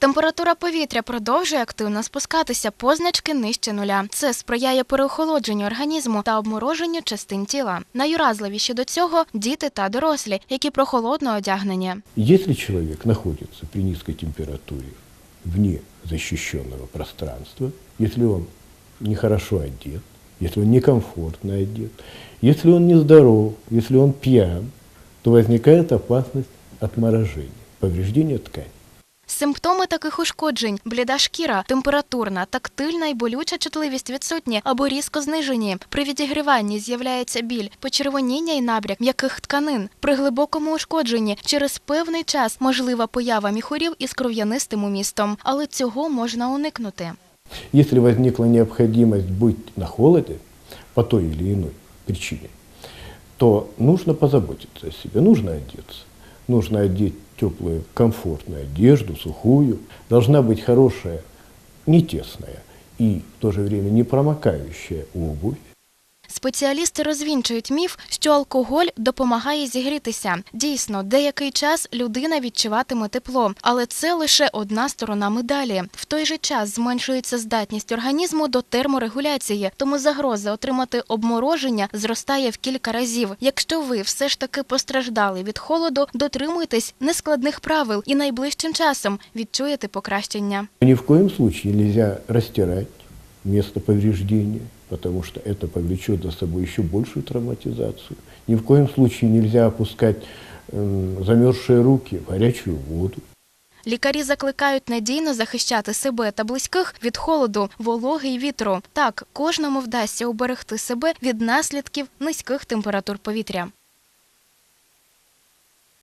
Температура повітря продовжує активно спускатися позначки нижче нуля. Це сприяє переохолодженню організму та обмороженню частин тіла. Найуразливіші до цього діти та дорослі, які прохолодно одягнені. Если человек находится при низкой температуре вне защищенного пространства, если он нехорошо одет, если он некомфортно одет, если он нездоров, если он пьян, то возникает опасность отморожения, повреждения ткани. Симптоми таких ушкоджень бліда шкіра, температурна, тактильна і болюча чутливість відсутні або різко знижені. При відігріванні з'являється біль, почервоніння і набряк м'яких тканин. При глибокому ушкодженні через певний час можлива поява міхурів із кров'янистим умістом, але цього можна уникнути. Если возникла необходимость быть на холоде по той или иной причине, то нужно позаботиться о себе, нужно одеться. Нужно одеть теплую, комфортную одежду, сухую. Должна быть хорошая, не тесная и в то же время не промокающая обувь. Спеціалісти розвінчують міф, що алкоголь допомагає зігрітися. Дійсно, деякий час людина відчуватиме тепло, але це лише одна сторона медалі. В той же час зменшується здатність організму до терморегуляції, тому загроза отримати обмороження зростає в кілька разів. Якщо ви все ж таки постраждали від холоду, дотримуйтесь нескладних правил і найближчим часом відчуєте покращення. Ни в коем случае нельзя растирать место повреждения, потому что это повлечет за собой еще большую травматизацию. Ни в коем случае нельзя опускать э, замерзшие руки в горячую воду. Лікарі закликають надійно захищати себе та близьких від холоду, вологи й вітру. Так кожному вдасться уберегти себе від наслідків низьких температур повітря.